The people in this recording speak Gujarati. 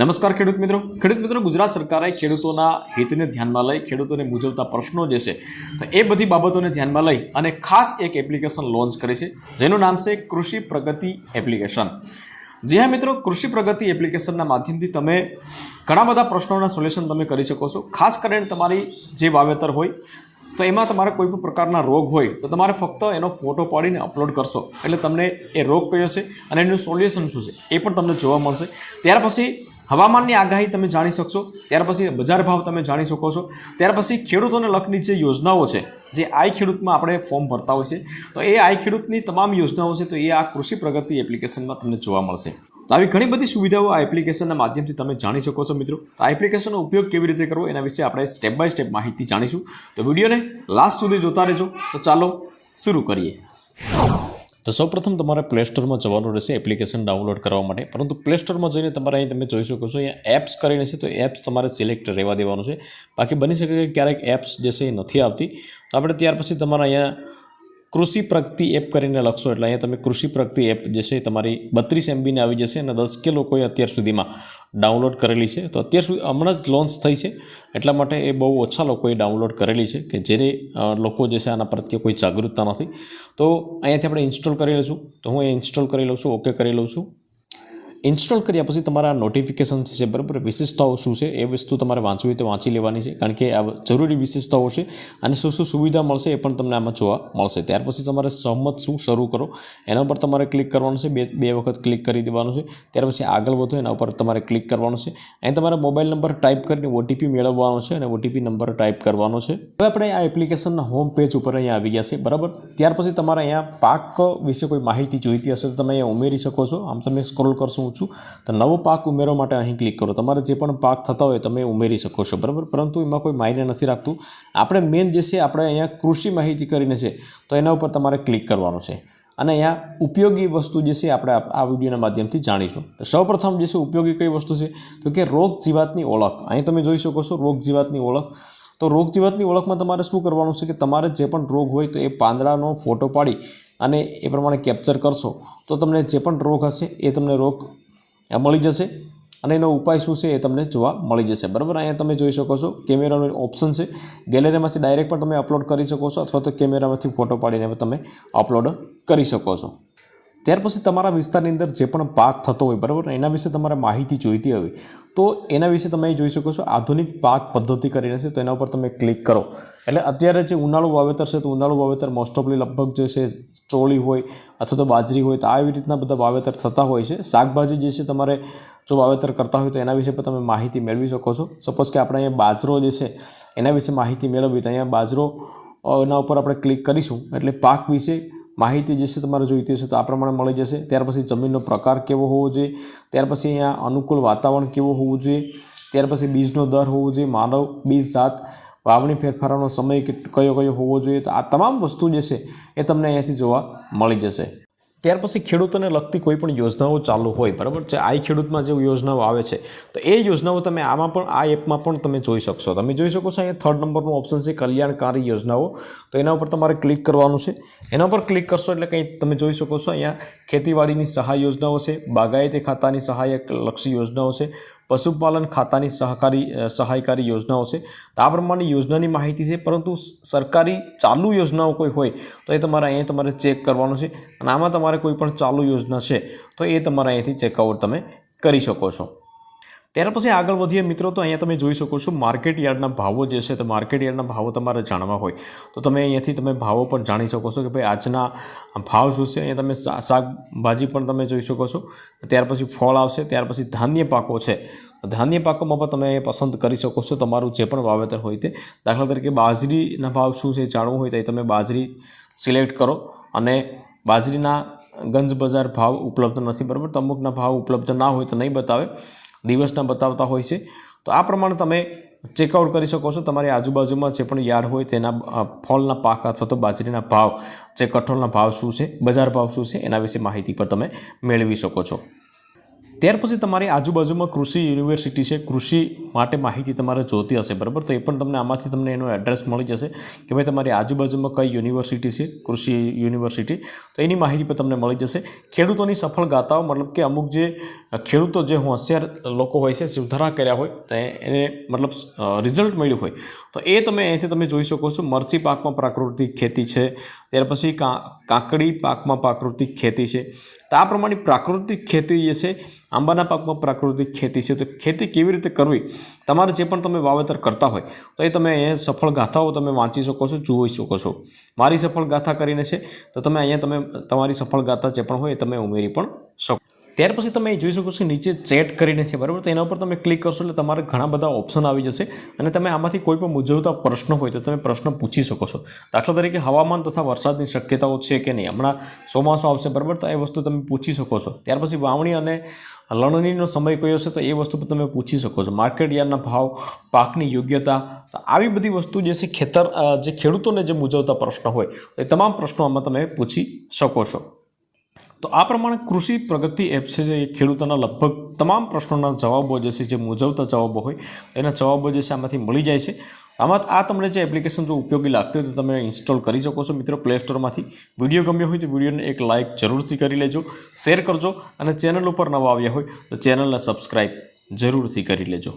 નમસ્કાર ખેડૂત મિત્રો. ખેડૂત મિત્રો, ગુજરાત સરકારે ખેડૂતોના હિતને ધ્યાનમાં લઈ ખેડૂતોને મૂંઝવતા પ્રશ્નો જે છે, તો એ બધી બાબતોને ધ્યાનમાં લઈ અને ખાસ એક એપ્લિકેશન લોન્ચ કરી છે, જેનું નામ છે કૃષિ પ્રગતિ એપ્લિકેશન. જી હા મિત્રો, કૃષિ પ્રગતિ એપ્લિકેશનના માધ્યમથી તમે ઘણા બધા પ્રશ્નોના સોલ્યુશન તમે કરી શકો છો. ખાસ કરીને તમારી જે વાવેતર હોય, તો એમાં તમારે કોઈ પણ પ્રકારના રોગ હોય, તો તમારે ફક્ત એનો ફોટો પાડીને અપલોડ કરશો. એટલે તમને એ રોગ કયો છે અને એનું સોલ્યુશન શું છે, એ પણ તમને જોવા મળશે. ત્યાર પછી હવામાનની આગાહી તમે જાણી શકશો, ત્યાર પછી બજાર ભાવ તમે જાણી શકો છો. ત્યાર પછી ખેડૂતોને લખની જે યોજનાઓ છે, જે આઈ ખેડૂતમાં આપણે ફોર્મ ભરતા હોય છે, તો એ આઈ ખેડૂતની તમામ યોજનાઓ છે, તો એ આ કૃષિ પ્રગતિ એપ્લિકેશનમાં તમને જોવા મળશે. તો આવી ઘણી બધી સુવિધાઓ આ એપ્લિકેશનના માધ્યમથી તમે જાણી શકો છો મિત્રો. આ એપ્લિકેશનનો ઉપયોગ કેવી રીતે કરવો એના વિશે આપણે સ્ટેપ બાય સ્ટેપ માહિતી જાણીશું. તો વિડીયોને લાસ્ટ સુધી જોતા રહેજો. તો ચાલો, શરૂ કરીએ. તો સૌપ્રથમ તમારે પ્લે સ્ટોરમાં જવાનું રહેશે એપ્લિકેશન ડાઉનલોડ કરવા માટે. પરંતુ પ્લે સ્ટોરમાં જઈને તમારે અહીં તમે જોઈ શકો છો, અહીંયા એપ્સ કરીને છે, તો એપ્સ તમારે સિલેક્ટ રહેવા દેવાનું છે. બાકી બની શકે કે ક્યારેક એપ્સ જે છે એ નથી આવતી. તો આપણે ત્યાર પછી તમારે અહીંયા કૃષિ પ્રગતિ એપ કરીને લખશો. એટલે અહીંયા તમે કૃષિ પ્રગતિ એપ જે છે તમારી બત્રીસ એમબીને આવી જશે અને દસ કે લોકોએ અત્યાર સુધીમાં ડાઉનલોડ કરેલી છે. તો અત્યાર સુધી હમણાં જ લોન્ચ થઈ છે. એટલા માટે એ બહુ ઓછા લોકોએ ડાઉનલોડ કરેલી છે કે જેને લોકો જે છે આના પ્રત્યે કોઈ જાગૃતતા નથી. તો અહીંયાથી આપણે ઇન્સ્ટોલ કરી લઈશું. તો હું એ ઇન્સ્ટોલ કરી લઉં છું, ઓકે કરી લઉં છું. ઇન્સ્ટોલ કર્યા પછી તમારા નોટિફિકેશન છે, બરાબર? વિશેષતાઓ શું છે? એ વસ્તુ તમારે વાંચવી હોય તો વાંચી લેવાની છે, કારણ કે આ જરૂરી વિશેષતાઓ છે અને શું શું સુવિધા મળશે એ પણ તમને આમાં જોવા મળશે. ત્યાર પછી તમારે સહમત શું શરૂ કરો, એના પર તમારે ક્લિક કરવાનું છે, બે બે વખત ક્લિક કરી દેવાનું છે. ત્યાર પછી આગળ વધો, એના ઉપર તમારે ક્લિક કરવાનું છે. અહીં તમારે મોબાઈલ નંબર ટાઈપ કરીને ઓટીપી મેળવવાનો છે અને ઓટીપી નંબર ટાઈપ કરવાનો છે. હવે આપણે આ એપ્લિકેશનના હોમ પેજ ઉપર અહીંયા આવી ગયા છે, બરાબર? ત્યાર પછી તમારે અહીંયા પાક વિશે કોઈ માહિતી જોઈતી હશે તો તમે અહીંયા ઉમેરી શકો છો. આમ તમે સ્ક્રોલ કરશો ઊંચું તો નવો પાક ઉમેરવા માટે અહીં ક્લિક કરો. તમારે જે પણ પાક થતા હોય તમે ઉમેરી શકો છો, બરાબર? પરંતુ એમાં કોઈ માયને નથી રાખતું. આપણે મેન જે છે, આપણે અહીંયા કૃષિ માહિતી કરીને છે, તો એના ઉપર તમારે ક્લિક કરવાનું છે. અને અહીંયા ઉપયોગી વસ્તુ જે છે, આપણે આ વિડીયોના માધ્યમથી જાણીશું. સૌપ્રથમ જે છે, ઉપયોગી કઈ વસ્તુ છે? તો કે રોગ જીવાતની ઓળખ. અહીં તમે જોઈ શકો છો, રોગ જીવાતની ઓળખ. તો રોગ જીવાતની ઓળખમાં તમારે શું કરવાનું છે કે તમારે જે પણ રોગ હોય તો એ પાંદડાનો ફોટો પાડી અને એ પ્રમાણે કેપ્ચર કરશો. તો તમને જે પણ રોગ હશે, એ તમને રોગ આ મળી જશે. અને એનો ઉપાય શું છે એ તમને જોવા મળી જશે. બરાબર? અહીંયા તમે જોઈ શકો છો, કેમેરાનો ઓપ્શન છે. ગેલેરીમાંથી ડાયરેક્ટ પણ તમે અપલોડ કરી શકો છો, અથવા તો કેમેરામાંથી ફોટો પાડીને તમે અપલોડ કરી શકો છો. ત્યાર પછી તમારા વિસ્તારની અંદર જે પણ પાક થતો હોય, બરાબર? એના વિશે તમારે માહિતી જોઈતી હોય. તો એના વિશે તમે જોઈ શકો છો, આધુનિક પાક પદ્ધતિ કરીને છે, તો એના ઉપર તમે ક્લિક કરો. એટલે અત્યારે જે ઉનાળુ વાવેતર છે, તો ઉનાળુ વાવેતર મોસ્ટ ઓફલી લગભગ જે છે, ચોળી હોય અથવા તો બાજરી હોય, તો આવી રીતના બધા વાવેતર થતા હોય છે. શાકભાજી જે છે, તમારે જો વાવેતર કરતા હોય, તો એના વિશે પણ તમે માહિતી મેળવી શકો છો. સપોઝ કે આપણે અહીંયા બાજરો જે છે, એના વિશે માહિતી મેળવવી તો અહીંયા બાજરો એના ઉપર આપણે ક્લિક કરીશું. એટલે પાક વિશે માહિતી જે છે તમારે જોઈતી હશે તો આ પ્રમાણે મળી જશે. ત્યાર પછી જમીનનો પ્રકાર કેવો હોવો જોઈએ? ત્યાર પછી અહીંયા અનુકૂળ વાતાવરણ કેવું હોવું જોઈએ? ત્યાર પછી બીજનો દર હોવો જોઈએ? માનવ બીજ જાત વાવણી ફેરફારોનો સમય કયો કયો હોવો જોઈએ? તો આ તમામ વસ્તુ જે છે એ તમને અહીંયાથી જોવા મળી જશે. ત્યાર પછી ખેડૂતોને લગતી કોઈ પણ યોજનાઓ ચાલુ હોય, બરાબર છે? આ ખેડૂતમાં જે યોજનાઓ આવે છે, તો એ યોજનાઓ તમે આમાં પણ, આ એપમાં પણ તમે જોઈ શકશો. તમે જોઈ શકો છો અહીંયા થર્ડ નંબરનું ઓપ્શન છે કલ્યાણકારી યોજનાઓ. તો એના ઉપર તમારે ક્લિક કરવાનું છે. એના ઉપર ક્લિક કરશો એટલે કંઈ તમે જોઈ શકો છો અહીંયા ખેતીવાડીની સહાય યોજનાઓ છે, બાગાયતી ખાતાની સહાયક લક્ષી યોજનાઓ છે પશુપાલન ખાતાની સહકારી સહાયકારી યોજનાઓ છે. તો આ પ્રમાણે યોજનાની માહિતી છે, પરંતુ સરકારી ચાલુ યોજનાઓ કોઈ હોય, તો એ તમારે અહીંયા તમારે ચેક કરવાનું છે. અને આમાં તમારે કોઈ પણ ચાલુ યોજના છે, તો એ તમારે અહીંયાથી ચેકઆઉટ તમે કરી શકો છો. ત્યાર પછી આગળ વધીએ. મિત્રો, તો અહીંયા તમે જોઈ શકો છો માર્કેટ યાર્ડના ભાવો જે છે તો માર્કેટ યાર્ડના ભાવો તમારે જાણવા હોય. તો તમે અહીંયાથી તમે ભાવો પણ જાણી શકો છો કે ભાઈ આજના ભાવ શું છે. અહીંયા તમે શાકભાજી પણ તમે જોઈ શકો છો. ત્યાર પછી ફળ આવશે, ત્યાર પછી ધાન્ય પાકો છે. ધાન્ય પાકોમાં પણ તમે પસંદ કરી શકો છો તમારું જે પણ વાવેતર હોય તે. દાખલા તરીકે બાજરીના ભાવ શું છે જાણવું હોય તો એ તમે બાજરી સિલેક્ટ કરો અને બાજરીના ગંજ બજાર ભાવ ઉપલબ્ધ નથી, બરાબર? અમુકના ભાવ ઉપલબ્ધ ના હોય તો નહીં બતાવે. દિવસના બતાવતા હોય છે. તો આ પ્રમાણે તમે ચેકઆઉટ કરી શકો છો. તમારી આજુબાજુમાં જે પણ યાર્ડ હોય તેના ફળના પાક અથવા તો બાજરીના ભાવ, જે કઠોળના ભાવ શું છે, બજાર ભાવ શું છે, એના વિશે માહિતી પર તમે મેળવી શકો છો. ત્યાર પછી તમારી આજુબાજુમાં કૃષિ યુનિવર્સિટી છે, કૃષિ માટે માહિતી તમારે જોતી હશે, બરાબર? તો એ પણ તમને આમાંથી તમને એનો એડ્રેસ મળી જશે કે ભાઈ તમારી આજુબાજુમાં કઈ યુનિવર્સિટી છે, કૃષિ યુનિવર્સિટી? તો એની માહિતી પણ તમને મળી જશે. ખેડૂતોની સફળ ગાથાઓ મતલબ કે અમુક જે ખેડૂતો જે હોશિયાર લોકો હોય છે, સુધારા કર્યા હોય, તો એને મતલબ રિઝલ્ટ મળ્યું હોય. તો એ તમે અહીંથી તમે જોઈ શકો છો, મરચી પાકમાં પ્રાકૃતિક ખેતી છે, ત્યાર પછી કાકડી પાકમાં પ્રાકૃતિક ખેતી છે. તો આ પ્રમાણે પ્રાકૃતિક ખેતી જે છે આંબાના પાકમાં પ્રાકૃતિક ખેતી છે, તો ખેતી કેવી રીતે કરવી? તમારે જે પણ તમે વાવેતર કરતા હોય, તો એ તમે અહીંયા સફળ ગાથાઓ તમે વાંચી શકો છો જોઈ શકો છો. મારી સફળ ગાથા કરીને છે, તો તમે અહીંયા તમે તમારી સફળ ગાથા જે પણ હોય એ તમે ઉમેરી પણ શકો. ત્યાર પછી તમે જોઈ શકો છો નીચે ચેટ કરીને છે, બરાબર? તો એના ઉપર તમે ક્લિક કરશો એટલે તમારે ઘણા બધા ઓપ્શન આવી જશે અને તમે આમાંથી કોઈ પણ મૂંઝવતા પ્રશ્ન હોય તો તમે પ્રશ્ન પૂછી શકો છો. દાખલા તરીકે હવામાન તથા વરસાદની શક્યતાઓ છે કે નહીં? હમણાં ચોમાસું આવશે, બરાબર? તો એ વસ્તુ તમે પૂછી શકો છો. ત્યાર પછી વાવણી અને લણણીનો સમય કયો છે, તો એ વસ્તુ પણ તમે પૂછી શકો છો. માર્કેટ યાર્ડના ભાવ, પાકની યોગ્યતા આવી બધી વસ્તુ જે છે ખેતર જે ખેડૂતોને જે મૂંઝવતા પ્રશ્ન હોય એ તમામ પ્રશ્નો આમાં તમે પૂછી શકો છો. તો આ પ્રમાણે કૃષિ પ્રગતિ એપ છે જે ખેડૂતોના લગભગ તમામ પ્રશ્નોના જવાબો જે છે, જે મૂંઝવતા જવાબો હોય, એના જવાબો જે છે આમાંથી મળી જાય છે. આમાં આ તમને જે એપ્લિકેશન જો ઉપયોગી લાગતી હોય તો તમે ઇન્સ્ટોલ કરી શકો છો. મિત્રો પ્લે સ્ટોરમાંથી વીડિયો ગમ્યો હોય તો વિડીયોને એક લાઇક જરૂરથી કરી લેજો, શેર કરજો અને ચેનલ ઉપર નવા આવ્યા હોય તો ચેનલને સબસ્ક્રાઈબ જરૂરથી કરી લેજો.